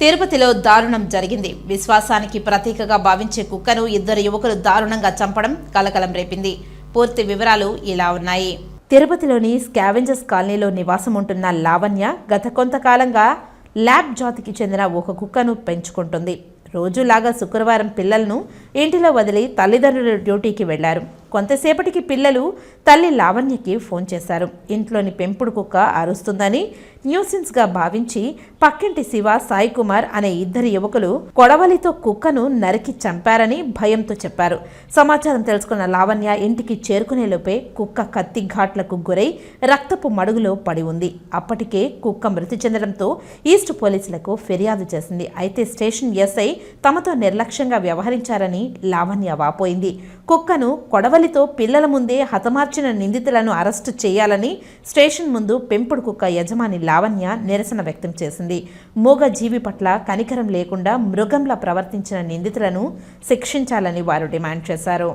తిరుపతిలో దారుణం జరిగింది. విశ్వాసానికి ప్రతీకగా భావించే కుక్కను ఇద్దరు యువకులు దారుణంగా చంపడం కలకలం రేపింది. పూర్తి వివరాలు ఇలా ఉన్నాయి. తిరుపతిలోని స్కావెంజర్స్ కాలనీలో నివాసం ఉంటున్న లావణ్య గత కొంతకాలంగా ల్యాబ్ జాతికి చెందిన ఒక కుక్కను పెంచుకుంటుంది. రోజులాగా శుక్రవారం పిల్లలను ఇంటిలో వదిలి తల్లిదండ్రులు డ్యూటీకి వెళ్ళారు. కొంతసేపటికి పిల్లలు తల్లి లావణ్యకి ఫోన్ చేశారు. ఇంట్లోని పెంపుడు కుక్క అరుస్తుందని న్యూసిన్స్గా భావించి పక్కింటి శివ సాయి కుమార్ అనే ఇద్దరు యువకులు కొడవలితో కుక్కను నరికి చంపారని భయంతో చెప్పారు. సమాచారం తెలుసుకున్న లావణ్య ఇంటికి చేరుకునేలోపే కుక్క కత్తి ఘాట్లకు గురై రక్తపు మడుగులో పడి ఉంది. అప్పటికే కుక్క మృతి చెందడంతో ఈస్ట్ పోలీసులకు ఫిర్యాదు చేసింది. అయితే స్టేషన్ ఎస్ఐ తమతో నిర్లక్ష్యంగా వ్యవహరించారని లావణ్య వాపోయింది. కుక్కను కొడవలితో పిల్లల ముందే హతమార్చిన నిందితులను అరెస్టు చేయాలని స్టేషన్ ముందు పెంపుడు కుక్క యజమాని లావణ్య నిరసన వ్యక్తం చేసింది. మూగ జీవి పట్ల కనికరం లేకుండా మృగంలా ప్రవర్తించిన నిందితులను శిక్షించాలని వారు డిమాండ్ చేశారు.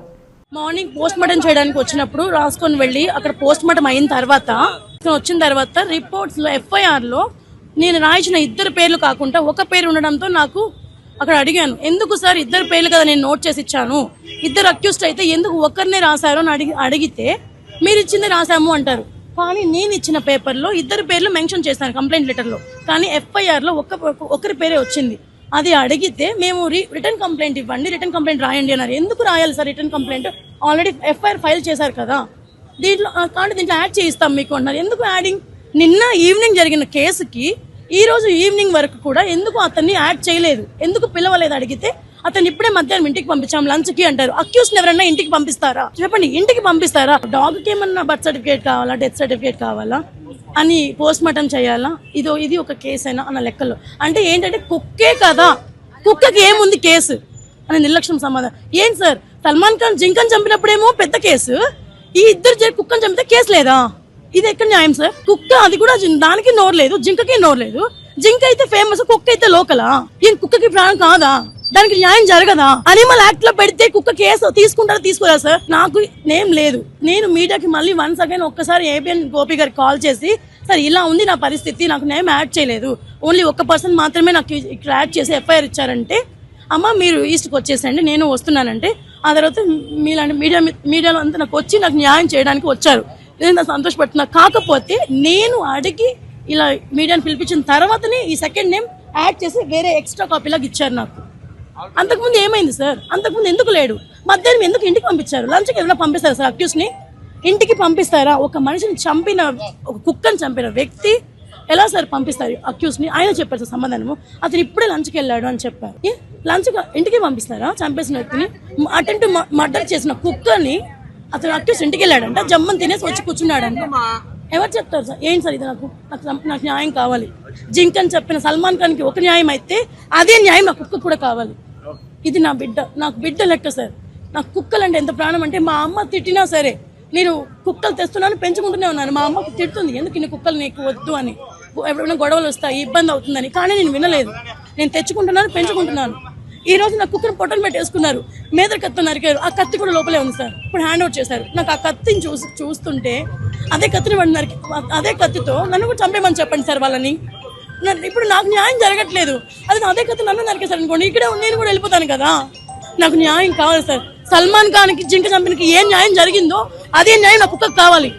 మార్నింగ్ పోస్ట్ మార్టం చేయడానికి వచ్చినప్పుడు రాసుకొని వెళ్ళి అక్కడ పోస్ట్ మార్టం అయిన తర్వాత వచ్చిన తర్వాత రిపోర్ట్స్లో ఎఫ్ఐఆర్లో నేను రాయించిన ఇద్దరు పేర్లు కాకుండా ఒక పేరు ఉండడంతో నాకు అక్కడ అడిగాను ఎందుకు సార్ ఇద్దరు పేర్లు కదా నేను నోట్ చేసి ఇచ్చాను? ఇద్దరు అక్యూస్ట్ అయితే ఎందుకు ఒకరినే రాశారు? అని అడిగి అడిగితే మీరు ఇచ్చింది రాశాము అంటారు. కానీ నేను ఇచ్చిన పేపర్లో ఇద్దరు పేర్లు మెన్షన్ చేశాను కంప్లైంట్ లెటర్లో. కానీ ఎఫ్ఐఆర్లో ఒక్క ఒకరి పేరే వచ్చింది. అది అడిగితే మేము రిటర్న్ కంప్లైంట్ ఇవ్వండి రిటర్న్ కంప్లైంట్ రాయండి అన్నారు. ఎందుకు రాయాలి sir return complaint? Already FIR file చేశారు కదా. దీంట్లో కానీ కాబట్టి దీంట్లో యాడ్ చేయిస్తాం మీకు అన్నారు. ఎందుకు యాడింగ్? నిన్న ఈవినింగ్ జరిగిన కేసుకి ఈ రోజు ఈవినింగ్ వరకు కూడా ఎందుకు అతన్ని యాడ్ చేయలేదు? ఎందుకు పిలవలేదు అడిగితే అతను ఇప్పుడే మధ్యాహ్నం ఇంటికి పంపించాం లంచ్కి అంటారు. అక్యూస్ ఎవరైనా ఇంటికి పంపిస్తారా? చెప్పండి ఇంటికి పంపిస్తారా? డాగ్కి ఏమన్నా బర్త్ సర్టిఫికేట్ కావాలా డెత్ సర్టిఫికేట్ కావాలా అని పోస్ట్ మార్టం చేయాలా? ఇదో ఇది ఒక కేసు అయినా అన్న లెక్కలో. అంటే ఏంటంటే కుక్కే కదా. కుక్కకి ఏముంది కేసు అని నిర్లక్ష్యం సమాధానం. ఏం సార్ సల్మాన్ ఖాన్ జింకన్ చంపినప్పుడేమో పెద్ద కేసు ఈ ఇద్దరు కుక్కను కుక్కని చంపితే కేసు లేదా? ఇది ఎక్కడ న్యాయం సార్? కుక్క అది కూడా దానికి నోరు లేదు జింకకి నోరు లేదు. జింక అయితే ఫేమస్ కుక్క అయితే లోకలా? ఈ కుక్కకి ప్రాణం కాదా? దానికి న్యాయం జరగదా? అనిమల్ యాక్ట్లో పెడితే కుక్క కేసు తీసుకుంటారా తీసుకోరా సార్? నాకు నేమ్ లేదు. నేను మీడియాకి మళ్ళీ వన్స్ అగైన్ ఒక్కసారి ఏబిఎన్ గోపి గారికి కాల్ చేసి సార్ ఇలా ఉంది నా పరిస్థితి నాకు నేమ్ యాడ్ చేయలేదు. ఓన్లీ ఒక్క పర్సన్ మాత్రమే నాకు ఇక్కడ యాడ్ చేసి ఎఫ్ఐఆర్ ఇచ్చారంటే అమ్మ మీరు ఈస్ట్కి వచ్చేసండి నేను వస్తున్నానంటే ఆ తర్వాత మీలాంటి మీడియా మీడియాలో అంతా నాకు వచ్చి నాకు న్యాయం చేయడానికి వచ్చారు. నేను సంతోషపడుతున్నా కాకపోతే నేను అడిగి ఇలా మీడియాని పిలిపించిన తర్వాతనే ఈ సెకండ్ నేమ్ యాడ్ చేసి వేరే ఎక్స్ట్రా కాపీలాగా ఇచ్చారు నాకు. అంతకుముందు ఏమైంది సార్? అంతకుముందు ఎందుకు లేడు? మధ్యాహ్నం ఎందుకు ఇంటికి పంపించారు? లంచ్కి ఏదైనా పంపిస్తారా సార్? అక్యూస్ని ఇంటికి పంపిస్తారా? ఒక మనిషిని చంపిన ఒక కుక్కని చంపిన వ్యక్తి ఎలా సార్ పంపిస్తారు? అక్యూస్ని ఆయన చెప్పారు సార్ సమాధానము. అతను ఇప్పుడే లంచ్కి వెళ్ళాడు అని చెప్పారు. లంచ్ ఇంటికి పంపిస్తారా? చంపేసిన వ్యక్తిని? అటెంప్ట్ మర్డర్ చేసిన కుక్కని అతను అక్యూస్ ఇంటికి వెళ్ళాడంట జమ్మని తినేసి వచ్చి కూర్చున్నాడంట. ఎవరు చెప్తారు సార్? ఏంటి సార్ ఇది నాకు? నాకు నాకు న్యాయం కావాలి. జింకన్ చెప్పిన సల్మాన్ ఖాన్కి ఒక న్యాయం అయితే అదే న్యాయం నా కుక్క కూడా కావాలి. ఇది నా బిడ్డ నాకు బిడ్డ లెక్క సార్. నాకు కుక్కలు అంటే ఎంత ప్రాణం అంటే మా అమ్మ తిట్టినా సరే నేను కుక్కలు తెస్తున్నాను పెంచుకుంటూనే ఉన్నాను. మా అమ్మకు తిడుతుంది ఎందుకు ఇన్ని కుక్కలు నీకు వద్దు అని. ఎప్పుడైనా గొడవలు వస్తాయి ఇబ్బంది అవుతుందని. కానీ నేను వినలేదు. నేను తెచ్చుకుంటున్నాను పెంచుకుంటున్నాను. ఈ రోజు నా కుక్కను పొట్టలు పెట్టేసుకున్నారు మేదర కత్తి నరికారు. ఆ కత్తి కూడా లోపలే ఉంది సార్. ఇప్పుడు హ్యాండ్ అవుట్ చేశారు. నాకు ఆ కత్తిని చూసి చూస్తుంటే అదే కత్తిని వాడిని నరికి అదే కత్తితో నన్ను కూడా చంపేమని చెప్పండి సార్ వాళ్ళని. ఇప్పుడు నాకు న్యాయం జరగట్లేదు. అది అదే కత్తి నన్ను నరికేశారు అనుకోండి ఇక్కడే నేను కూడా వెళ్ళిపోతాను కదా. నాకు న్యాయం కావాలి సార్. సల్మాన్ ఖాన్కి జింక చంపినకి ఏ న్యాయం జరిగిందో అదే న్యాయం నా కుక్కకు కావాలి.